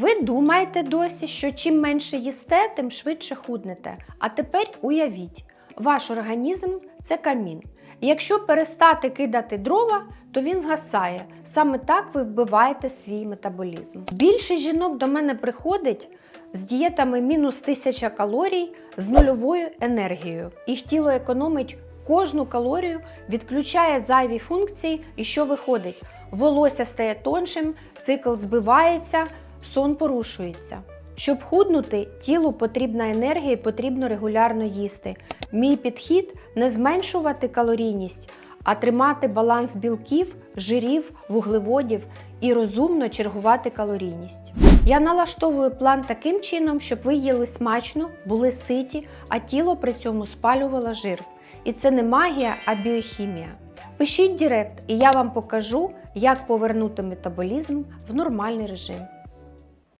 Ви думаєте досі, що чим менше їсте, тим швидше худнете. А тепер уявіть, ваш організм це камін. Якщо перестати кидати дрова, то він згасає. Саме так ви вбиваєте свій метаболізм. Більше жінок до мене приходить з дієтами мінус 1000 калорій з нульовою енергією. Їх тіло економить кожну калорію, відключає зайві функції, і що виходить? Волосся стає тоншим, цикл збивається, сон порушується. Щоб худнути, тілу потрібна енергія і потрібно регулярно їсти. Мій підхід не зменшувати калорійність, а тримати баланс білків, жирів, вуглеводів і розумно чергувати калорійність. Я налаштовую план таким чином, щоб ви їли смачно, були ситі, а тіло при цьому спалювало жир. І це не магія, а біохімія. Пишіть Директ, і я вам покажу, як повернути метаболізм в нормальний режим.